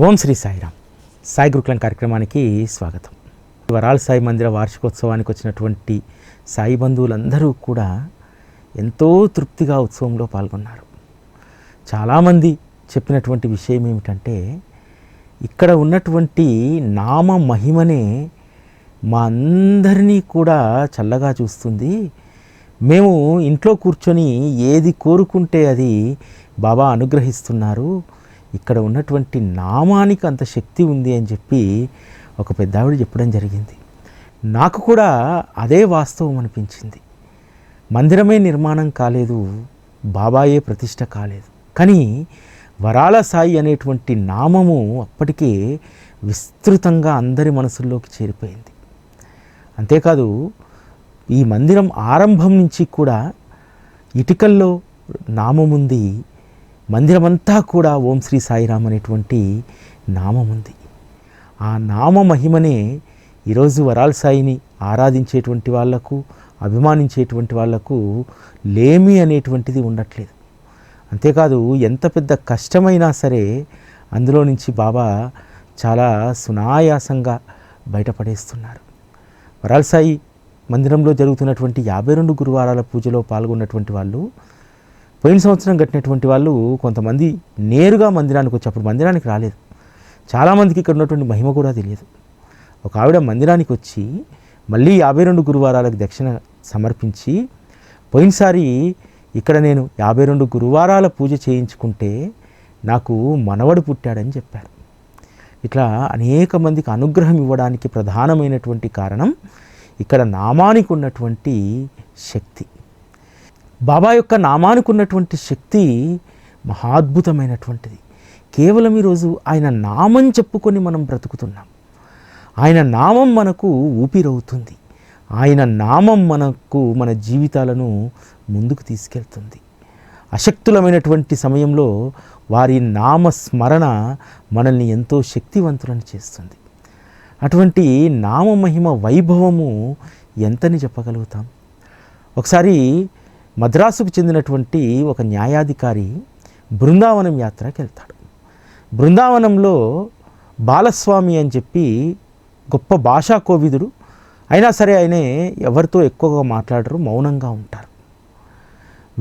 ఓం శ్రీ సాయిరామ్. సాయి గురుకులం కార్యక్రమానికి స్వాగతం. వరాల సాయి మందిర వార్షికోత్సవానికి వచ్చినటువంటి సాయి బంధువులందరూ కూడా ఎంతో తృప్తిగా ఉత్సవంలో పాల్గొన్నారు. చాలామంది చెప్పినటువంటి విషయం ఏమిటంటే ఇక్కడ ఉన్నటువంటి నామ మహిమనే మా అందరినీ కూడా చల్లగా చూస్తుంది. మేము ఇంట్లో కూర్చొని ఏది కోరుకుంటే అది బాబా అనుగ్రహిస్తున్నారు. ఇక్కడ ఉన్నటువంటి నామానికి అంత శక్తి ఉంది అని చెప్పి ఒక పెద్దావిడ చెప్పడం జరిగింది. నాకు కూడా అదే వాస్తవం అనిపించింది. మందిరమే నిర్మాణం కాలేదు బాబాయే ప్రతిష్ట కాలేదు. కానీ వరాల సాయి అనేటువంటి నామము అప్పటికే విస్తృతంగా అందరి మనసుల్లోకి చేరిపోయింది. అంతేకాదు ఈ మందిరం ఆరంభం నుంచి కూడా ఇటుకల్లో నామముంది మందిరమంతా కూడా ఓం శ్రీ సాయిరామ్ అనేటువంటి ఉంది ఆ నామ మహిమనే ఈరోజు వరాల సాయిని ఆరాధించేటువంటి వాళ్ళకు అభిమానించేటువంటి వాళ్ళకు లేమి అనేటువంటిది ఉండట్లేదు. అంతేకాదు ఎంత పెద్ద కష్టమైనా సరే అందులో నుంచి బాబా చాలా సునాయాసంగా బయటపడేస్తున్నారు. వరాల సాయి మందిరంలో జరుగుతున్నటువంటి యాభై రెండు గురువారాల పూజలో పాల్గొన్నటువంటి వాళ్ళు పోయిన సంవత్సరం కట్టినటువంటి వాళ్ళు కొంతమంది నేరుగా మందిరానికి వచ్చి అప్పుడు మందిరానికి రాలేదు. చాలామందికి ఇక్కడ ఉన్నటువంటి మహిమ కూడా తెలియదు. ఒక ఆవిడ మందిరానికి వచ్చి మళ్ళీ యాభై రెండు గురువారాలకు దక్షిణ సమర్పించి పోయినసారి ఇక్కడ నేను యాభై రెండు గురువారాల పూజ చేయించుకుంటే నాకు మనవడు పుట్టాడని చెప్పారు. ఇట్లా అనేక మందికి అనుగ్రహం ఇవ్వడానికి ప్రధానమైనటువంటి కారణం ఇక్కడ నామానికి ఉన్నటువంటి శక్తి. బాబా యొక్క నామానికి ఉన్నటువంటి శక్తి మహాద్భుతమైనటువంటిది. కేవలం ఈరోజు ఆయన నామం చెప్పుకొని మనం బ్రతుకుతున్నాం. ఆయన నామం మనకు ఊపిరవుతుంది. ఆయన నామం మనకు మన జీవితాలను ముందుకు తీసుకెళ్తుంది. అశక్తులమైనటువంటి సమయంలో వారి నామ స్మరణ మనల్ని ఎంతో శక్తివంతులను చేస్తుంది. అటువంటి నామ మహిమ వైభవము ఎంతని చెప్పగలుగుతాం? ఒకసారి మద్రాసుకు చెందినటువంటి ఒక న్యాయాధికారి బృందావనం యాత్రకి వెళ్తాడు. బృందావనంలో బాలస్వామి అని చెప్పి గొప్ప భాషా కోవిదుడు. అయినా సరే ఆయనే ఎవరితో ఎక్కువగా మాట్లాడరు మౌనంగా ఉంటారు.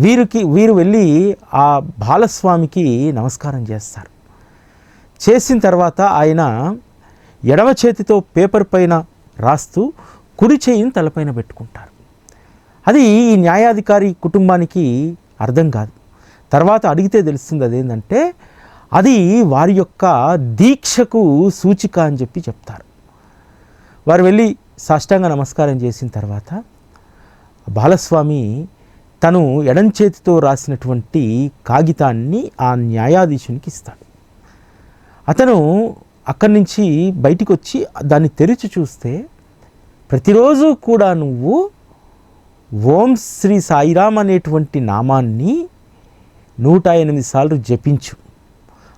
వీరికి వీరు వెళ్ళి ఆ బాలస్వామికి నమస్కారం చేస్తారు. చేసిన తర్వాత ఆయన ఎడమ చేతితో పేపర్ పైన రాస్తూ కుడి చేయిని తలపైన పెట్టుకుంటారు. అది ఈ న్యాయాధికారి కుటుంబానికి అర్థం కాదు. తర్వాత అడిగితే తెలుస్తుంది అదేంటంటే అది వారి యొక్క దీక్షకు సూచిక అని చెప్పి చెప్తారు. వారు వెళ్ళి సాష్టాంగ నమస్కారం చేసిన తర్వాత బాలస్వామి తను ఎడం చేతితో రాసినటువంటి కాగితాన్ని ఆ న్యాయాధీశునికి ఇస్తాడు. అతను అక్కడి నుంచి బయటికి వచ్చి దాన్ని తెరిచి చూస్తే ప్రతిరోజు కూడా నువ్వు ఓం శ్రీ సాయిరామ్ అనేటువంటి నామాన్ని నూట ఎనిమిది సార్లు జపించు.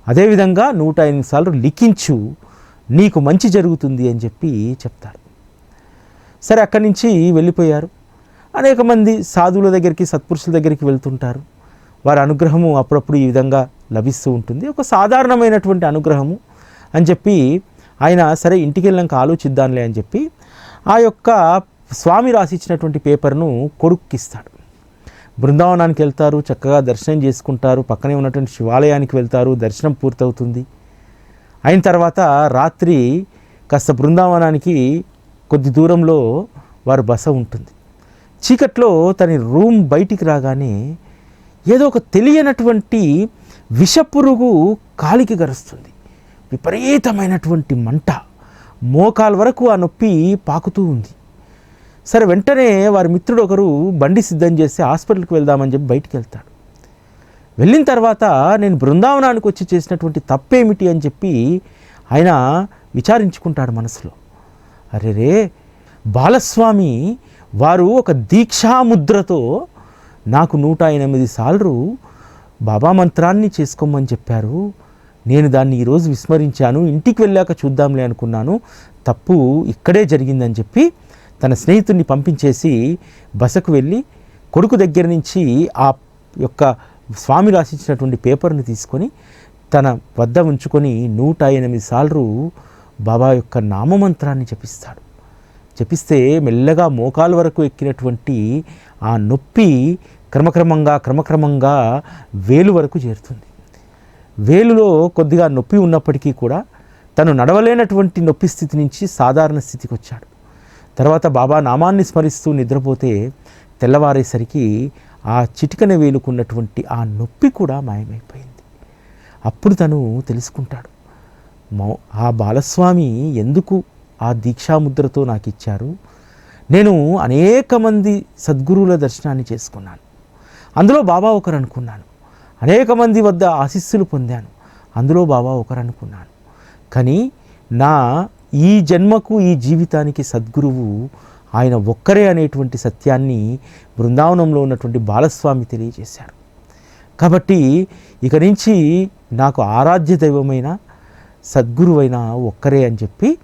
అదేవిధంగా నూట ఎనిమిది సార్లు లిఖించు. నీకు మంచి జరుగుతుంది అని చెప్పి చెప్తారు. సరే అక్కడి నుంచి వెళ్ళిపోయారు. అనేక మంది సాధువుల దగ్గరికి సత్పురుషుల దగ్గరికి వెళ్తుంటారు. వారి అనుగ్రహము అప్పుడప్పుడు ఈ విధంగా లభిస్తూ ఉంటుంది. ఒక సాధారణమైనటువంటి అనుగ్రహము అని చెప్పి ఆయన సరే ఇంటికి వెళ్ళాక ఆలోచిద్దాంలే అని చెప్పి ఆ యొక్క స్వామి రాసిచ్చినటువంటి పేపర్ను కొడుక్కిస్తాడు. బృందావనానికి వెళ్తారు చక్కగా దర్శనం చేసుకుంటారు పక్కనే ఉన్నటువంటి శివాలయానికి వెళ్తారు దర్శనం పూర్తవుతుంది. అయిన తర్వాత రాత్రి కాస్త బృందావనానికి కొద్ది దూరంలో వారు బస ఉంటుంది. చీకట్లో తన రూమ్ బయటికి రాగానే ఏదో ఒక తెలియనటువంటి విషపురుగు కాలికి గరుస్తుంది. విపరీతమైనటువంటి మంట. మోకాల వరకు ఆ నొప్పి పాకుతూ ఉంది. సరే వెంటనే వారి మిత్రుడు ఒకరు బండి సిద్ధం చేసి హాస్పిటల్కి వెళ్దామని చెప్పి బయటికి వెళ్తాడు. వెళ్ళిన తర్వాత నేను బృందావనానికి వచ్చి చేసినటువంటి తప్పేమిటి అని చెప్పి ఆయన విచారించుకుంటాడు మనసులో. అరే రే బాలస్వామి వారు ఒక దీక్షాముద్రతో నాకు నూట ఎనిమిది సార్లు బాబా మంత్రాన్ని చేసుకోమని చెప్పారు. నేను దాన్ని ఈరోజు విస్మరించాను. ఇంటికి వెళ్ళాక చూద్దాంలే అనుకున్నాను. తప్పు ఇక్కడే జరిగిందని చెప్పి తన స్నేహితుడిని పంపించేసి బసకు వెళ్ళి కొడుకు దగ్గర నుంచి ఆ యొక్క స్వామి రాసిచ్చినటువంటి పేపర్ని తీసుకొని తన వద్ద ఉంచుకొని నూట ఎనిమిది సార్లు బాబా యొక్క నామమంత్రాన్ని జపిస్తాడు. జపిస్తే మెల్లగా మోకాలు వరకు ఎక్కినటువంటి ఆ నొప్పి క్రమక్రమంగా క్రమక్రమంగా వేలు వరకు చేరుతుంది. వేలులో కొద్దిగా నొప్పి ఉన్నప్పటికీ కూడా తను నడవలేనటువంటి నొప్పి స్థితి నుంచి సాధారణ స్థితికి వచ్చాడు. తర్వాత బాబా నామాన్ని స్మరిస్తూ నిద్రపోతే తెల్లవారేసరికి ఆ చిటికన వేలుకున్నటువంటి ఆ నొప్పి కూడా మాయమైపోయింది. అప్పుడు తను తెలుసుకుంటాడు మౌ ఆ బాలస్వామి ఎందుకు ఆ దీక్షాముద్రతో నాకు ఇచ్చారు నేను అనేక మంది సద్గురువుల దర్శనాన్ని చేసుకున్నాను. అందులో బాబా ఒకరు అనుకున్నాను అనేక మంది వద్ద ఆశీస్సులు పొందాను. అందులో బాబా ఒకరు అనుకున్నాను కానీ నా ఈ జన్మకు ఈ జీవితానికి సద్గురువు ఆయన ఒక్కరే అనేటువంటి సత్యాన్ని బృందావనంలో ఉన్నటువంటి బాలస్వామి తెలియజేశారు. కాబట్టి ఇక నుంచి నాకు ఆరాధ్య దైవమైన సద్గురువైన ఒక్కరే అని చెప్పి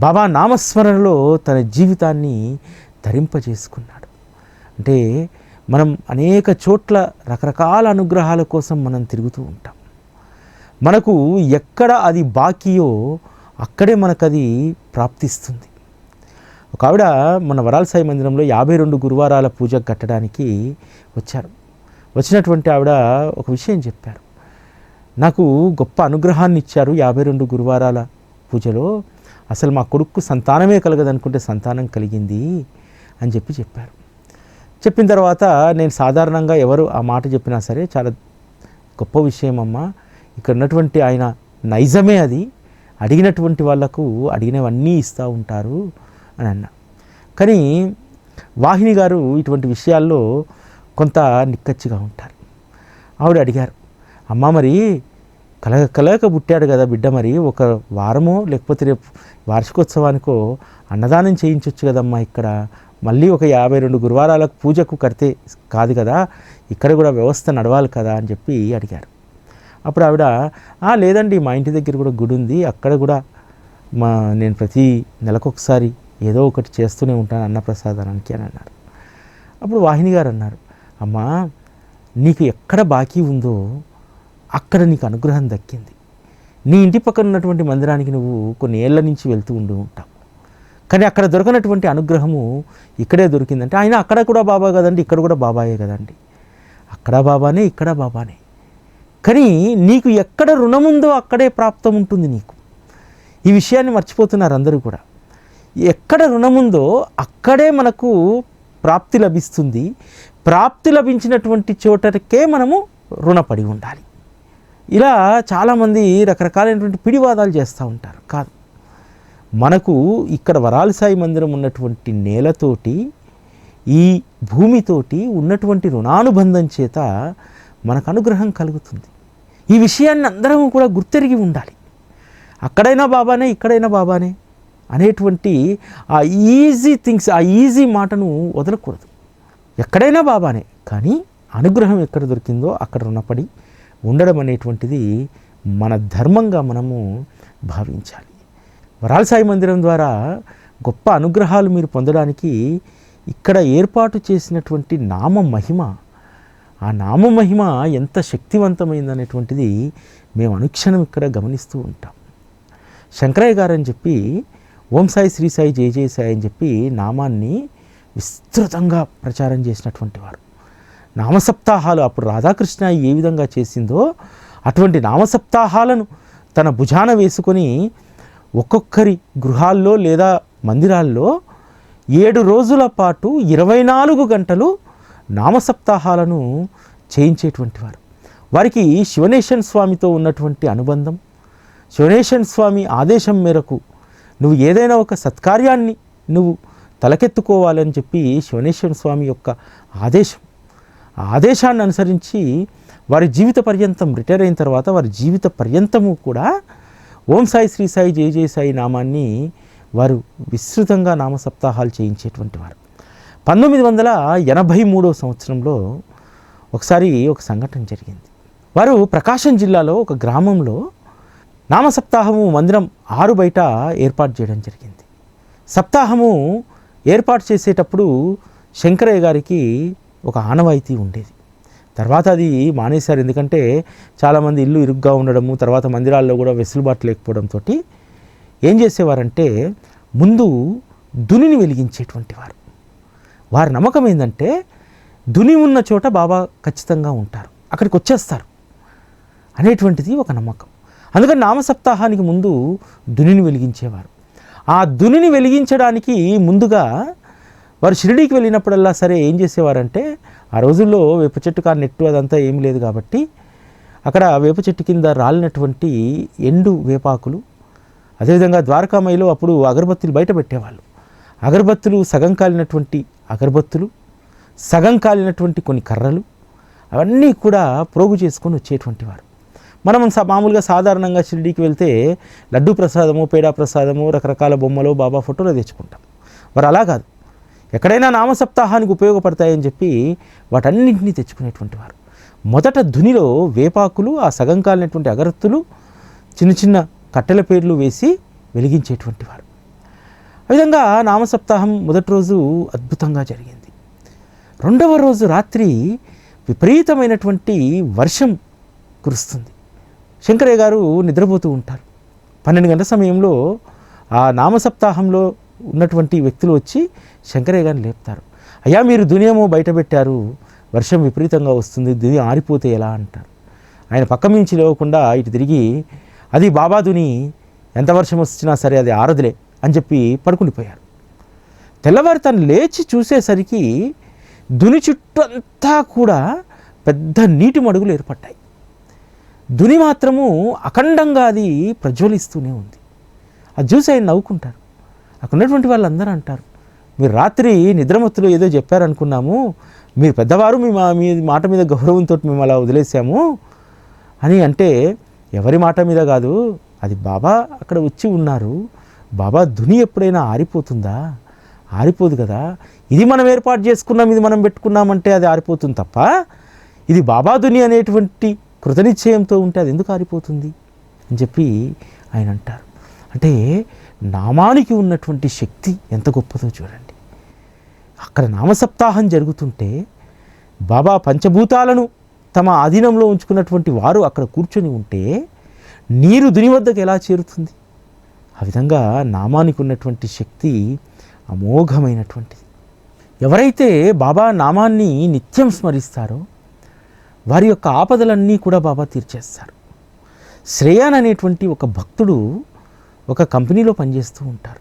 బాబా నామస్మరణలో తన జీవితాన్ని ధరింపజేసుకున్నాడు. అంటే మనం అనేక చోట్ల రకరకాల అనుగ్రహాల కోసం మనం తిరుగుతూ ఉంటాం. మనకు ఎక్కడ అది బాకీయో అక్కడే మనకు అది ప్రాప్తిస్తుంది. ఒక ఆవిడ మన వరాల సాయి మందిరంలో యాభై రెండు గురువారాల పూజ కట్టడానికి వచ్చారు. వచ్చినటువంటి ఆవిడ ఒక విషయం చెప్పారు. నాకు గొప్ప అనుగ్రహాన్ని ఇచ్చారు యాభై రెండు గురువారాల పూజలో. అసలు మా కొడుకు సంతానమే కలగదనుకుంటే సంతానం కలిగింది అని చెప్పి చెప్పారు. చెప్పిన తర్వాత నేను సాధారణంగా ఎవరు ఆ మాట చెప్పినా సరే చాలా గొప్ప విషయం అమ్మా ఇక్కడ ఉన్నటువంటి ఆయన నైజమే అది. అడిగినటువంటి వాళ్ళకు అడిగినవన్నీ ఇస్తూ ఉంటారు అని అన్నా. కానీ వాహిని గారు ఇటువంటి విషయాల్లో కొంత నిక్కచ్చిగా ఉంటారు. ఆవిడ అడిగారు అమ్మ మరి కలగ కలగక పుట్టాడు కదా బిడ్డ మరి ఒక వారమో లేకపోతే రేపు వార్షికోత్సవానికో అన్నదానం చేయించవచ్చు కదమ్మా ఇక్కడ. మళ్ళీ ఒక యాభై రెండు గురువారాలకు పూజకు కడితే కాదు కదా ఇక్కడ కూడా వ్యవస్థ నడవాలి కదా అని చెప్పి అడిగారు. అప్పుడు ఆవిడ లేదండి మా ఇంటి దగ్గర కూడా గుడి ఉంది. అక్కడ కూడా మా నేను ప్రతి నెలకొకసారి ఏదో ఒకటి చేస్తూనే ఉంటాను అన్నప్రసాదానికి అని అన్నారు. అప్పుడు వాహిని గారు అన్నారు అమ్మా నీకు ఎక్కడ బాకీ ఉందో అక్కడ నీకు అనుగ్రహం దక్కింది. నీ ఇంటి పక్కన ఉన్నటువంటి మందిరానికి నువ్వు కొన్ని ఏళ్ళ నుంచి వెళ్తూ ఉండి ఉంటావు. కానీ అక్కడ దొరకనటువంటి అనుగ్రహము ఇక్కడే దొరికిందంటే ఆయన అక్కడ కూడా బాబా కదండి ఇక్కడ కూడా బాబాయే కదండి. అక్కడ బాబానే ఇక్కడ బాబానే. కానీ నీకు ఎక్కడ రుణం ఉందో అక్కడే ప్రాప్తం ఉంటుంది నీకు. ఈ విషయాన్ని మర్చిపోతున్నారు అందరూ కూడా. ఎక్కడ రుణం ఉందో అక్కడే మనకు ప్రాప్తి లభిస్తుంది. ప్రాప్తి లభించినటువంటి చోటకే మనము రుణపడి ఉండాలి. ఇలా చాలామంది రకరకాలైనటువంటి పిడివాదాలు చేస్తూ ఉంటారు. కాదు. మనకు ఇక్కడ వరాల సాయి మందిరం ఉన్నటువంటి నేలతోటి ఈ భూమితోటి ఉన్నటువంటి రుణానుబంధం చేత మనకు అనుగ్రహం కలుగుతుంది. ఈ విషయాన్ని అందరం కూడా గుర్తెరిగి ఉండాలి. అక్కడైనా బాబానే ఇక్కడైనా బాబానే అనేటువంటి ఆ ఈజీ థింగ్స్ ఆ ఈజీ మాటను వదలకూడదు. ఎక్కడైనా బాబానే కానీ అనుగ్రహం ఎక్కడ దొరికిందో అక్కడ రుణపడి ఉండడం అనేటువంటిది మన ధర్మంగా మనము భావించాలి. వరాల సాయి మందిరం ద్వారా గొప్ప అనుగ్రహాలు మీరు పొందడానికి ఇక్కడ ఏర్పాటు చేసినటువంటి నామ మహిమ ఆ నామ మహిమ ఎంత శక్తివంతమైందనేటువంటిది మేము అనుక్షణం ఇక్కడ గమనిస్తూ ఉంటాం. శంకరయ్య గారు అని చెప్పి ఓం సాయి శ్రీ సాయి జయ జయ సాయి అని చెప్పి నామాన్ని విస్తృతంగా ప్రచారం చేసినటువంటి వారు. నామసప్తాహాలు అప్పుడు రాధాకృష్ణ ఏ విధంగా చేసిందో అటువంటి నామసప్తాహాలను తన భుజాన వేసుకొని ఒక్కొక్కరి గృహాల్లో లేదా మందిరాల్లో ఏడు రోజుల పాటు ఇరవై నాలుగు గంటలు నామసప్తాహాలను చేయించేటువంటి వారు. వారికి శివనేశన్ స్వామితో ఉన్నటువంటి అనుబంధం. శివనేశన్ స్వామి ఆదేశం మేరకు నువ్వు ఏదైనా ఒక సత్కార్యాన్ని నువ్వు తలకెత్తుకోవాలని చెప్పి శివనేశ్వర స్వామి యొక్క ఆదేశం. ఆ ఆదేశాన్ని అనుసరించి వారి జీవిత పర్యంతం రిటైర్ అయిన తర్వాత వారి జీవిత పర్యంతము కూడా ఓం సాయి శ్రీ సాయి జయ జయ సాయి నామాన్ని వారు విస్తృతంగా నామ సప్తాహాలు చేయించేటువంటి వారు. పంతొమ్మిది వందల ఎనభై మూడో సంవత్సరంలో ఒకసారి ఒక సంఘటన జరిగింది. వారు ప్రకాశం జిల్లాలో ఒక గ్రామంలో నామ సప్తాహము మందిరం ఆరు బయట ఏర్పాటు చేయడం జరిగింది. సప్తాహము ఏర్పాటు చేసేటప్పుడు శంకరయ్య గారికి ఒక ఆనవాయితీ ఉండేది. తర్వాత అది మానేశారు. ఎందుకంటే చాలామంది ఇల్లు ఇరుగ్గా ఉండడము తర్వాత మందిరాల్లో కూడా వెసులుబాటు లేకపోవడంతో ఏం చేసేవారంటే ముందు దునిని వెలిగించేటువంటి వారు. వారి నమ్మకం ఏంటంటే దుని ఉన్న చోట బాబా ఖచ్చితంగా ఉంటారు. అక్కడికి వచ్చేస్తారు. అనేటువంటిది ఒక నమ్మకం. అందుకని నామసప్తాహానికి ముందు దునిని వెలిగించేవారు. ఆ దునిని వెలిగించడానికి ముందుగా వారు షిరిడీకి వెళ్ళినప్పుడల్లా సరే ఏం చేసేవారంటే ఆ రోజుల్లో వేప చెట్టు కాని నెట్టు అదంతా ఏం లేదు కాబట్టి అక్కడ వేప చెట్టు కింద రాలినటువంటి ఎండు వేపాకులు అదేవిధంగా ద్వారకామయిలో అప్పుడు అగరబత్తులు బయట పెట్టేవాళ్ళు. అగరబత్తులు సగం కాలినటువంటి అగరబత్తులు సగం కాలినటువంటి కొన్ని కర్రలు అవన్నీ కూడా ప్రోగు చేసుకొని వచ్చేటువంటి వారు. మనం మామూలుగా సాధారణంగా షిరిడీకి వెళ్తే లడ్డు ప్రసాదము పేడా ప్రసాదము రకరకాల బొమ్మలు బాబా ఫోటోలు తెచ్చుకుంటాం. వారు అలా కాదు. ఎక్కడైనా నామసప్తాహానికి ఉపయోగపడతాయని చెప్పి వాటన్నింటినీ తెచ్చుకునేటువంటి వారు. మొదట ధునిలో వేపాకులు ఆ సగం కాలినటువంటి అగరత్తులు చిన్న చిన్న కట్టెల పేర్లు వేసి వెలిగించేటువంటి వారు. ఆ విధంగా నామసప్తాహం మొదటి రోజు అద్భుతంగా జరిగింది. రెండవ రోజు రాత్రి విపరీతమైనటువంటి వర్షం కురుస్తుంది. శంకరయ్య గారు నిద్రపోతూ ఉంటారు. పన్నెండు గంటల సమయంలో ఆ నామసప్తాహంలో ఉన్నటువంటి వ్యక్తులు వచ్చి శంకరయ్య గారిని లేపుతారు. అయ్యా మీరు దునియము బయట పెట్టారు వర్షం విపరీతంగా వస్తుంది. దుని ఆరిపోతే ఎలా? అంటారు. ఆయన పక్క మించి లేవకుండా ఇటు తిరిగి అది బాబా దుని. ఎంత వర్షం వచ్చినా సరే అది ఆరదులే. అని చెప్పి పడుకుండిపోయారు. తెల్లవారు తను లేచి చూసేసరికి దుని చుట్టూ అంతా కూడా పెద్ద నీటి మడుగులు ఏర్పడ్డాయి. దుని మాత్రము అఖండంగా అది ప్రజ్వలిస్తూనే ఉంది. అది చూసి ఆయన నవ్వుకుంటారు. అక్కడ ఉన్నటువంటి వాళ్ళందరూ అంటారు మీరు రాత్రి నిద్రమత్తులో ఏదో చెప్పారనుకున్నాము మీరు పెద్దవారు మీ మా మీ మాట మీద గౌరవంతో మేము అలా వదిలేసాము అని అంటే ఎవరి మాట మీద కాదు అది బాబా అక్కడ వచ్చి ఉన్నారు బాబా ధుని ఎప్పుడైనా ఆరిపోతుందా? ఆరిపోదు కదా. ఇది మనం ఏర్పాటు చేసుకున్నాం ఇది మనం పెట్టుకున్నామంటే అది ఆరిపోతుంది తప్ప ఇది బాబా ధుని అనేటువంటి కృతనిశ్చయంతో ఉంటే అది ఎందుకు ఆరిపోతుంది అని చెప్పి ఆయన అంటారు. అంటే నామానికి ఉన్నటువంటి శక్తి ఎంత గొప్పదో చూడండి. అక్కడ నామసప్తాహం జరుగుతుంటే బాబా పంచభూతాలను తమ అధీనంలో ఉంచుకున్నటువంటి వారు అక్కడ కూర్చొని ఉంటే నీరు దుని వద్దకు ఎలా చేరుతుంది? ఆ విధంగా నామానికి ఉన్నటువంటి శక్తి అమోఘమైనటువంటిది. ఎవరైతే బాబా నామాన్ని నిత్యం స్మరిస్తారో వారి యొక్క ఆపదలన్నీ కూడా బాబా తీర్చేస్తారు. శ్రేయాన్ అనేటువంటి ఒక భక్తుడు ఒక కంపెనీలో పనిచేస్తూ ఉంటారు.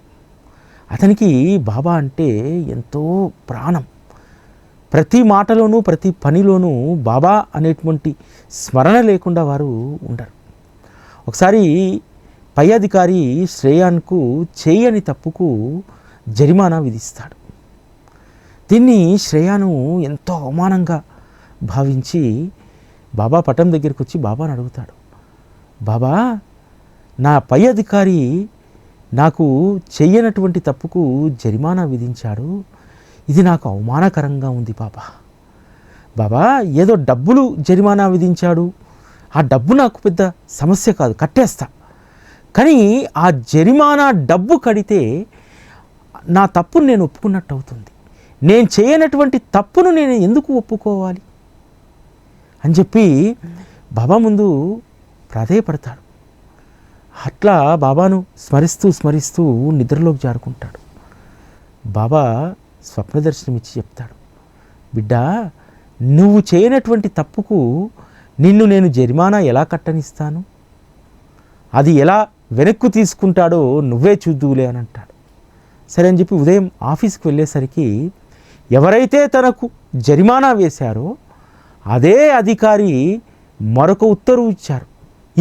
అతనికి బాబా అంటే ఎంతో ప్రాణం. ప్రతి మాటలోనూ ప్రతి పనిలోనూ బాబా అనేటువంటి స్మరణ లేకుండా వారు ఉండరు. ఒకసారి పై అధికారి శ్రేయాన్కు చేయని తప్పుకు జరిమానా విధిస్తాడు. దీన్ని శ్రేయాను ఎంతో అవమానంగా భావించి బాబా పటం దగ్గరికి వచ్చి బాబాను అడుగుతాడు. బాబా నా పై అధికారి నాకు చెయ్యనటువంటి తప్పుకు జరిమానా విధించాడు. ఇది నాకు అవమానకరంగా ఉంది బాబా. బాబా ఏదో డబ్బులు జరిమానా విధించాడు. ఆ డబ్బు నాకు పెద్ద సమస్య కాదు కట్టేస్తా. కానీ ఆ జరిమానా డబ్బు కడితే నా తప్పును నేను ఒప్పుకున్నట్టు అవుతుంది. నేను చేయనటువంటి తప్పును నేను ఎందుకు ఒప్పుకోవాలి? అని చెప్పి బాబా ముందు ప్రాధేయపడతాడు. అట్లా బాబాను స్మరిస్తూ స్మరిస్తూ నిద్రలోకి జారుకుంటాడు. బాబా స్వప్న దర్శనం ఇచ్చి చెప్తాడు. బిడ్డ నువ్వు చేయనటువంటి తప్పుకు నిన్ను నేను జరిమానా ఎలా కట్టనిస్తాను? అది ఎలా వెనక్కు తీసుకుంటాడో నువ్వే చూద్దువులే అని అంటాడు. సరే అని చెప్పి ఉదయం ఆఫీస్కి వెళ్ళేసరికి ఎవరైతే తనకు జరిమానా వేశారో అదే అధికారి మరొక ఉత్తర్వు ఇచ్చారు.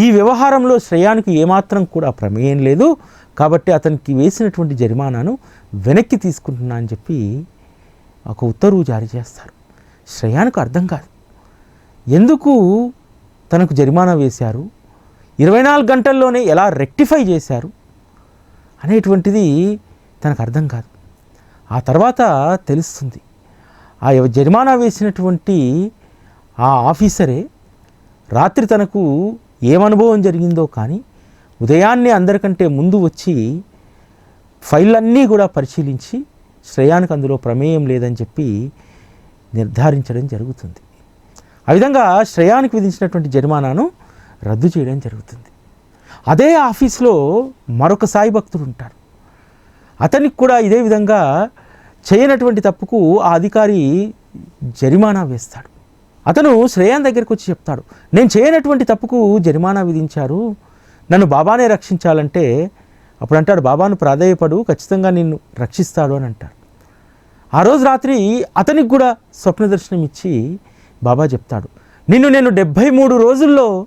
ఈ వ్యవహారంలో శ్రేయానికి ఏమాత్రం కూడా ప్రమేయం లేదు. కాబట్టి అతనికి వేసినటువంటి జరిమానాను వెనక్కి తీసుకుంటున్నా అని చెప్పి ఒక ఉత్తర్వు జారీ చేస్తారు. శ్రేయానికి అర్థం కాదు. ఎందుకు తనకు జరిమానా వేశారు? ఇరవై నాలుగు గంటల్లోనే ఎలా రెక్టిఫై చేశారు అనేటువంటిది తనకు అర్థం కాదు. ఆ తర్వాత తెలుస్తుంది. ఆ జరిమానా వేసినటువంటి ఆ ఆఫీసరే రాత్రి తనకు ఏమనుభవం జరిగిందో కానీ ఉదయాన్నే అందరికంటే ముందు వచ్చి ఫైళ్ళన్నీ కూడా పరిశీలించి శ్రేయానికి అందులో ప్రమేయం లేదని చెప్పి నిర్ధారించడం జరుగుతుంది. ఆ విధంగా శ్రేయానికి విధించినటువంటి జరిమానాను రద్దు చేయడం జరుగుతుంది. అదే ఆఫీస్లో మరొక సాయి భక్తుడు ఉంటారు అతనికి కూడా ఇదే విధంగా చేయనటువంటి తప్పుకు ఆ అధికారి జరిమానా వేస్తాడు. అతను శ్రేయాన్ దగ్గరికి వచ్చి చెప్తాడు నేను చేయనటువంటి తప్పుకు జరిమానా విధించారు. నన్ను బాబానే రక్షించాలంటే అప్పుడు అంటాడు బాబాను ప్రాధేయపడు ఖచ్చితంగా నిన్ను రక్షిస్తాడు అని అంటాడు. ఆ రోజు రాత్రి అతనికి కూడా స్వప్న దర్శనం ఇచ్చి బాబా చెప్తాడు నిన్ను నేను డెబ్భై మూడు రోజుల్లో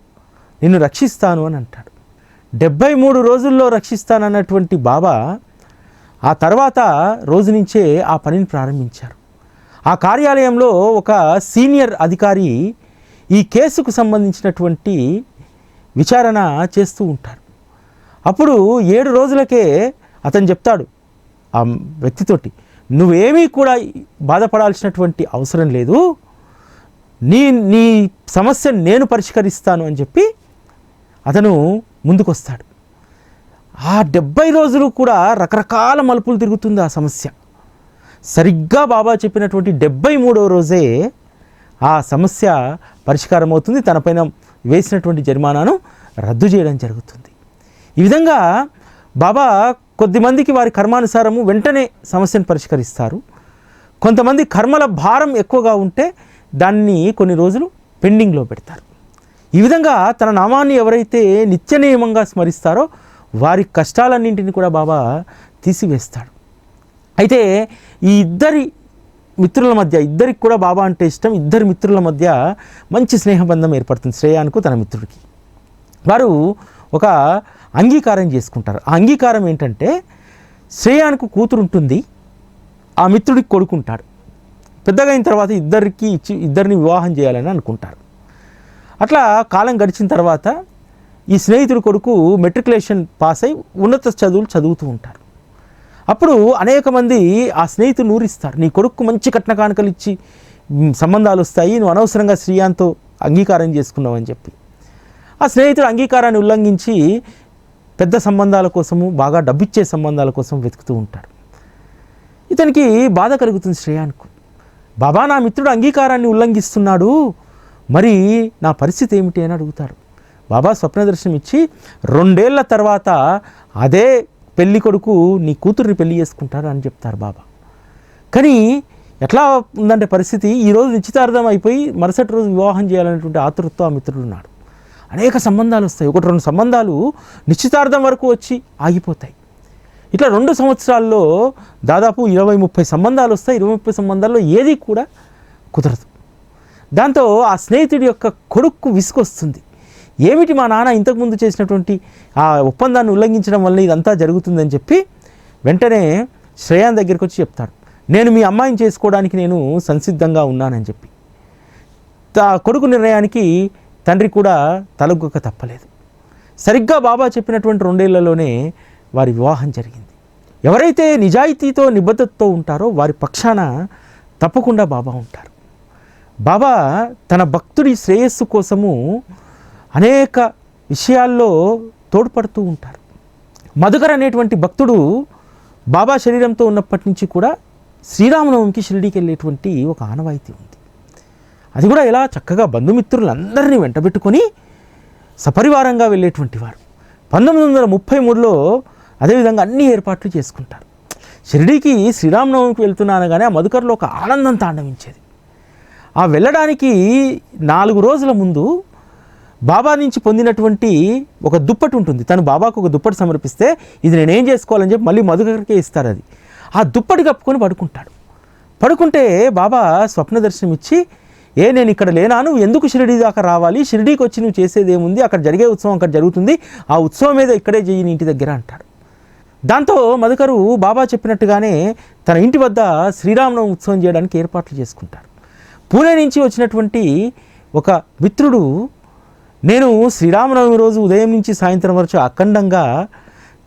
నిన్ను రక్షిస్తాను అని అంటాడు. డెబ్భై మూడు రోజుల్లో రక్షిస్తానన్నటువంటి బాబా ఆ తర్వాత రోజు నుంచే ఆ పనిని ప్రారంభించారు. ఆ కార్యాలయంలో ఒక సీనియర్ అధికారి ఈ కేసుకు సంబంధించినటువంటి విచారణ చేస్తూ ఉంటారు అప్పుడు ఏడు రోజులకే అతను చెప్తాడు ఆ వ్యక్తితోటి నువ్వేమీ కూడా బాధపడాల్సినటువంటి అవసరం లేదు. నీ నీ సమస్య నేను పరిష్కరిస్తాను అని చెప్పి అతను ముందుకొస్తాడు. ఆ డెబ్బై రోజులు కూడా రకరకాల మలుపులు తిరుగుతుంది ఆ సమస్య. సరిగ్గా బాబా చెప్పినటువంటి డెబ్బై మూడవ రోజే ఆ సమస్య పరిష్కారం అవుతుంది తనపైన వేసినటువంటి జరిమానాను రద్దు చేయడం జరుగుతుంది. ఈ విధంగా బాబా కొద్దిమందికి వారి కర్మానుసారము వెంటనే సమస్యను పరిష్కరిస్తారు. కొంతమంది కర్మల భారం ఎక్కువగా ఉంటే దాన్ని కొన్ని రోజులు పెండింగ్లో పెడతారు. ఈ విధంగా తన నామాన్ని ఎవరైతే నిత్య నియమంగా స్మరిస్తారో వారి కష్టాలన్నింటినీ కూడా బాబా తీసివేస్తాడు. అయితే ఈ ఇద్దరి మిత్రుల మధ్య ఇద్దరికి కూడా బాబా అంటే ఇష్టం. ఇద్దరి మిత్రుల మధ్య మంచి స్నేహబంధం ఏర్పడుతుంది శ్రేయానుకు తన మిత్రుడికి. వారు ఒక అంగీకారం చేసుకుంటారు. ఆ అంగీకారం ఏంటంటే శ్రేయానికి కూతురు ఉంటుంది ఆ మిత్రుడికి కొడుకుంటాడు. పెద్దగా అయిన తర్వాత ఇద్దరికి ఇచ్చి ఇద్దరిని వివాహం చేయాలని అనుకుంటారు. అట్లా కాలం గడిచిన తర్వాత ఈ స్నేహితుడి కొడుకు మెట్రికులేషన్ పాస్ అయి ఉన్నత చదువులు చదువుతూ ఉంటారు. అప్పుడు అనేక మంది ఆ స్నేహితుడు నూరిస్తారు నీ కొడుకు మంచి కట్న కానుకలు ఇచ్చి సంబంధాలు వస్తాయి నువ్వు అనవసరంగా శ్రీయాంతో అంగీకారం చేసుకున్నావు అని చెప్పి. ఆ స్నేహితుడు అంగీకారాన్ని ఉల్లంఘించి పెద్ద సంబంధాల కోసము బాగా డబ్బిచ్చే సంబంధాల కోసం వెతుకుతూ ఉంటాడు. ఇతనికి బాధ కలుగుతుంది శ్రేయానికి. బాబా నా మిత్రుడు అంగీకారాన్ని ఉల్లంఘిస్తున్నాడు. మరి నా పరిస్థితి ఏమిటి అని అడుగుతాడు. బాబా స్వప్న దర్శనం ఇచ్చి రెండేళ్ళ తర్వాత అదే పెళ్ళి కొడుకు నీ కూతుర్ని పెళ్ళి చేసుకుంటాడు అని చెప్తారు బాబా. కానీ ఎట్లా ఉందంటే పరిస్థితి ఈరోజు నిశ్చితార్థం అయిపోయి మరుసటి రోజు వివాహం చేయాలనేటువంటి ఆతృత్వం ఆ మిత్రుడు ఉన్నాడు. అనేక సంబంధాలు వస్తాయి. ఒకటి రెండు సంబంధాలు నిశ్చితార్థం వరకు వచ్చి ఆగిపోతాయి. ఇట్లా రెండు సంవత్సరాల్లో దాదాపు ఇరవై ముప్పై సంబంధాలు వస్తాయి. ఇరవై ముప్పై సంబంధాల్లో ఏది కూడా కుదరదు. దాంతో ఆ స్నేహితుడి యొక్క కొడుక్కు విసుగొస్తుంది. ఏమిటి మా నాన్న ఇంతకుముందు చేసినటువంటి ఆ ఒప్పందాన్ని ఉల్లంఘించడం వల్ల ఇదంతా జరుగుతుందని చెప్పి వెంటనే శ్రేయాన్ దగ్గరికి వచ్చి చెప్తాడు. నేను మీ అమ్మాయిని చేసుకోవడానికి నేను సంసిద్ధంగా ఉన్నానని చెప్పి. తా కొడుకు నిర్ణయానికి తండ్రి కూడా తలగొక్క తప్పలేదు. సరిగ్గా బాబా చెప్పినటువంటి రెండేళ్ళలోనే వారి వివాహం జరిగింది. ఎవరైతే నిజాయితీతో నిబద్ధతతో ఉంటారో వారి పక్షాన తప్పకుండా బాబా ఉంటారు. బాబా తన భక్తుడి శ్రేయస్సు కోసము అనేక విషయాల్లో తోడ్పడుతూ ఉంటారు మధుకర్ అనేటువంటి భక్తుడు బాబా శరీరంతో ఉన్నప్పటి నుంచి కూడా శ్రీరామనవమికి షిరిడీకి వెళ్ళేటువంటి ఒక ఆనవాయితీ ఉంది. అది కూడా ఎలా చక్కగా బంధుమిత్రులందరినీ వెంటబెట్టుకొని సపరివారంగా వెళ్ళేటువంటి వారు. పంతొమ్మిది వందల ముప్పై మూడులో అదేవిధంగా అన్ని ఏర్పాట్లు చేసుకుంటారు. షిరిడీకి శ్రీరామనవమికి వెళ్తున్నానగానే ఆ మధుకర్లో ఒక ఆనందం తాండవించేది. ఆ వెళ్ళడానికి నాలుగు రోజుల ముందు బాబా నుంచి పొందినటువంటి ఒక దుప్పటి ఉంటుంది. తను బాబాకు ఒక దుప్పటి సమర్పిస్తే ఇది నేనేం చేసుకోవాలని చెప్పి మళ్ళీ మధుకర్కే ఇస్తారు అది. ఆ దుప్పటి కప్పుకొని పడుకుంటాడు. పడుకుంటే బాబా స్వప్న దర్శనం ఇచ్చి ఏ నేను ఇక్కడ లేనా నువ్వు ఎందుకు షిరిడి దాకా రావాలి? షిరిడీకి వచ్చి నువ్వు చేసేది ఏముంది? అక్కడ జరిగే ఉత్సవం అక్కడ జరుగుతుంది. ఆ ఉత్సవం మీద ఇక్కడే చెయ్యి నీ ఇంటి దగ్గర అంటాడు. దాంతో మధుకరు బాబా చెప్పినట్టుగానే తన ఇంటి వద్ద శ్రీరామనవమి ఉత్సవం చేయడానికి ఏర్పాట్లు చేసుకుంటారు. పూణే నుంచి వచ్చినటువంటి ఒక మిత్రుడు నేను శ్రీరామనవమి రోజు ఉదయం నుంచి సాయంత్రం వరకు అఖండంగా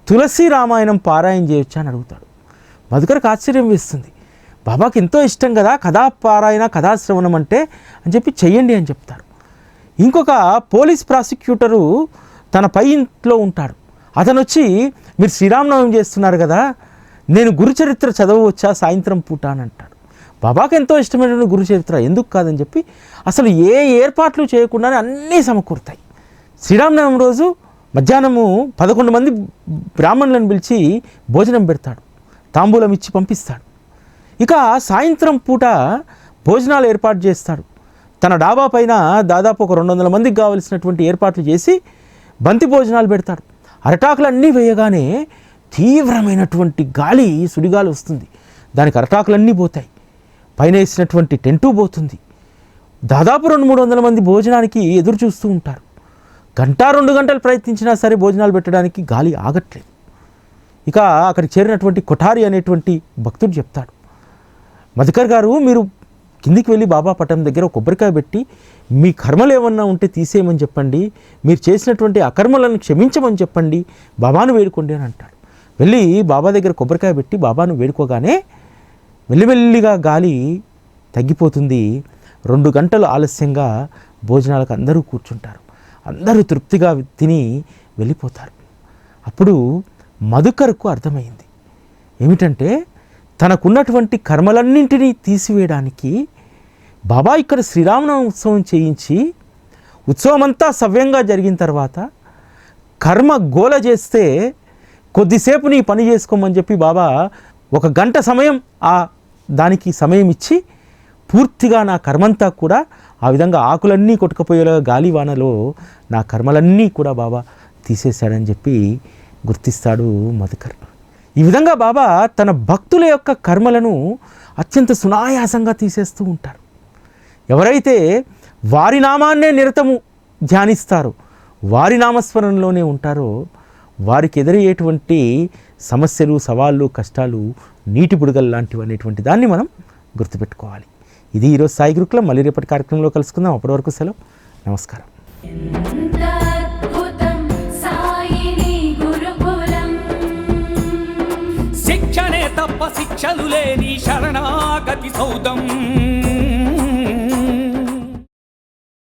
తులసి రామాయణం పారాయణ చేయొచ్చా అని అడుగుతాడు. మధుకరకు ఆశ్చర్యం వేస్తుంది. బాబాకి ఎంతో ఇష్టం కదా కథా పారాయణ కథాశ్రవణం అంటే అని చెప్పి చెయ్యండి అని చెప్తారు ఇంకొక పోలీస్ ప్రాసిక్యూటరు తన పై ఇంట్లో ఉంటాడు. అతను వచ్చి మీరు శ్రీరామనవమి చేస్తున్నారు కదా నేను గురుచరిత్ర చదవవచ్చా సాయంత్రం పూట అని అంటాడు. బాబాకి ఎంతో ఇష్టమైన గురు చరిత్ర ఎందుకు కాదని చెప్పి అసలు ఏ ఏర్పాట్లు చేయకుండానే అన్నీ సమకూరుతాయి. శ్రీరామనవమి రోజు మధ్యాహ్నము పదకొండు మంది బ్రాహ్మణులను పిలిచి భోజనం పెడతాడు. తాంబూలం ఇచ్చి పంపిస్తాడు. ఇక సాయంత్రం పూట భోజనాలు ఏర్పాటు చేస్తాడు. తన డాబా పైన దాదాపు ఒక రెండు వందల మందికి కావలసినటువంటి ఏర్పాట్లు చేసి బంతి భోజనాలు పెడతాడు. అరటాకులన్నీ వేయగానే తీవ్రమైనటువంటి గాలి సుడిగాలి వస్తుంది. దానికి అరటాకులన్నీ పోతాయి. పైన వేసినటువంటి టెంటు పోతుంది. దాదాపు రెండు మూడు వందల మంది భోజనానికి ఎదురు చూస్తూ ఉంటారు. గంట రెండు గంటలు ప్రయత్నించినా సరే భోజనాలు పెట్టడానికి గాలి ఆగట్లేదు. ఇక అక్కడికి చేరినటువంటి కొఠారి అనేటువంటి భక్తుడు చెప్తాడు. మధుకర్ గారు మీరు కిందికి వెళ్ళి బాబా పటం దగ్గర కొబ్బరికాయ పెట్టి మీ కర్మలు ఏమన్నా ఉంటే తీసేయమని చెప్పండి మీరు చేసినటువంటి అకర్మలను క్షమించమని చెప్పండి బాబాను వేడుకోండి అని అంటాడు. వెళ్ళి బాబా దగ్గర కొబ్బరికాయ పెట్టి బాబాను వేడుకోగానే మెల్లిమెల్లిగా గాలి తగ్గిపోతుంది. రెండు గంటలు ఆలస్యంగా భోజనాలకు అందరూ కూర్చుంటారు. అందరూ తృప్తిగా తిని వెళ్ళిపోతారు. అప్పుడు మధుకర్కు అర్థమైంది. ఏమిటంటే తనకున్నటువంటి కర్మలన్నింటినీ తీసివేయడానికి బాబా ఇక్కడ శ్రీరామనవమి ఉత్సవం చేయించి ఉత్సవం అంతా సవ్యంగా జరిగిన తర్వాత కర్మ గోల చేస్తే కొద్దిసేపు నీ పని చేసుకోమని చెప్పి బాబా ఒక గంట సమయం ఆ దానికి సమయం ఇచ్చి పూర్తిగా నా కర్మంతా కూడా ఆ విధంగా ఆకులన్నీ కొట్టుకుపోయేలాగా గాలివానలో నా కర్మలన్నీ కూడా బాబా తీసేశాడని చెప్పి గుర్తిస్తాడు మధుకర్. ఈ విధంగా బాబా తన భక్తుల యొక్క కర్మలను అత్యంత సునాయాసంగా తీసేస్తూ ఉంటారు. ఎవరైతే వారి నామాన్నే నిరతము ధ్యానిస్తారో వారి నామస్మరణలోనే ఉంటారో వారికి ఎదురయ్యేటువంటి సమస్యలు సవాళ్ళు కష్టాలు నీటి బుడగలు లాంటివి అనేటువంటి దాన్ని మనం గుర్తుపెట్టుకోవాలి. ఇది ఈరోజు సాయి గురుకులం మళ్ళీ రేపటి కార్యక్రమంలో కలుసుకుందాం. అప్పటి వరకు సెలవు. నమస్కారం. శిక్షణే తప్ప శిక్షలు లేని శరణాగతి సౌదం.